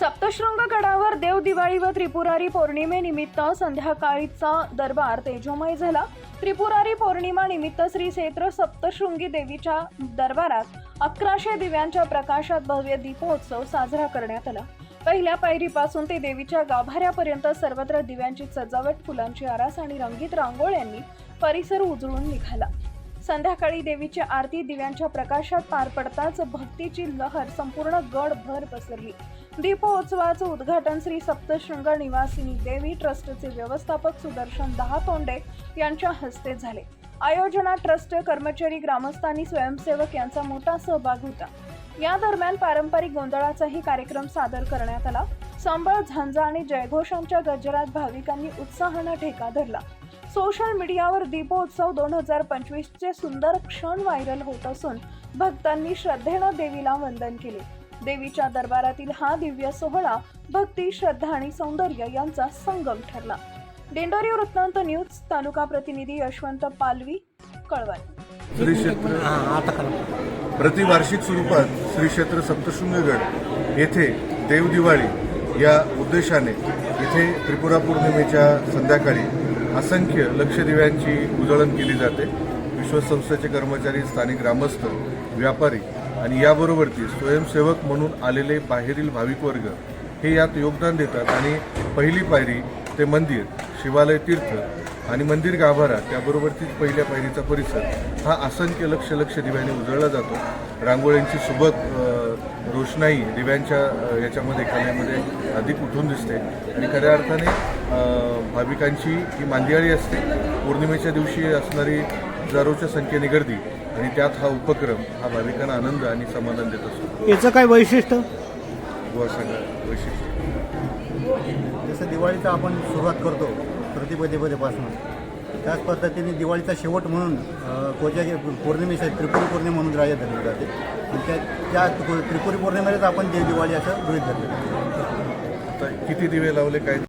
सप्तशृंग गडावर देव दिवाळी व त्रिपुरारी पौर्णिमेनिमित्त संध्याकाळीचा दरबार तेजोमय झाला. त्रिपुरारी पौर्णिमा निमित्त श्री क्षेत्र सप्तशृंगी देवीच्या दरबारात अकराशे दिव्यांच्या प्रकाशात भव्य दीपोत्सव साजरा करण्यात आला. पहिल्या पायरीपासून ते देवीच्या गाभाऱ्यापर्यंत सर्वत्र दिव्यांची सजावट फुलांची आरास आणि रंगीत रांगोळ्यांनी परिसर उजळून निघाला. संध्याकाळी देवीची आरती दिव्यांच्या प्रकाशात पार पडताच भक्तीची लहर संपूर्ण गडभर पसरली. दीपोत्सवाचं उद्घाटन श्री सप्तशृंग निवासिनी देवी ट्रस्टचे व्यवस्थापक सुदर्शन दहातोंडे यांच्या हस्ते झाले. आयोजनात ट्रस्ट कर्मचारी ग्रामस्थांनी स्वयंसेवक यांचा मोठा सहभाग होता. या दरम्यान पारंपरिक गोंधळाचाही कार्यक्रम सादर करण्यात आला. संबळ झांजा आणि जयघोषांच्या गजरात भाविकांनी उत्साहानं ठेका धरला. सोशल मीडियावर दीपोत्सव दोन हजार पंचवीसचे सुंदर क्षण व्हायरल होत असून भक्तांनी श्रद्धेनं देवीला वंदन केले. देवीच्या दरबारातील हा दिव्य सोहळा भक्ती श्रद्धा आणि सौंदर्य यांचा संगम ठरला. दिंडोरी वृत्तांत न्यूज तालुका प्रतिनिधी यशवंत पालवी कळवण. प्रतिवार्षिक स्वरूपात श्री क्षेत्र सप्तशृंगगड येथे देवदिवाळी या उद्देशाने इथे त्रिपुरा पौर्णिमेच्या संध्याकाळी असंख्य लक्षदिव्यांची उजळण केली जाते. विश्वसंस्थेचे कर्मचारी स्थानिक ग्रामस्थ व्यापारी आणि याबरोबरती स्वयंसेवक म्हणून आलेले बाहेरील भाविक वर्ग हे यात योगदान देतात आणि पहिली पायरी ते मंदिर शिवालय तीर्थ आणि मंदिर गाभारा त्याबरोबरतीच पहिल्या पायरीचा परिसर हा असंख्य लक्ष लक्ष दिव्याने उजळला जातो. रांगोळ्यांची सुबक रोषणाई दिव्यांच्या याच्यामध्ये कलेमध्ये अधिक उठून दिसते. आणि खऱ्या अर्थाने भाविकांची ही मांदियाळी असते. पौर्णिमेच्या दिवशी असणारी हजारोच्या संख्येने गर्दी आणि त्यात हा उपक्रम हा भाविकांना आनंद आणि समाधान देत असतो. याचं काय वैशिष्ट्य? गोवा सांगा वैशिष्ट्य. जसं दिवाळीचा आपण सुरुवात करतो प्रतिपदेपदेपासून त्याच पद्धतीने दिवाळीचा शेवट म्हणून अ, कोजागी त्रिपुरी पौर्णिमा म्हणून ग्राह्य धरली जाते. आणि त्या त्या त्रिपुरी पौर्णिमेलाच आपण देव दिवाळी असं गृहित धरलं आता किती दिवे लावले काय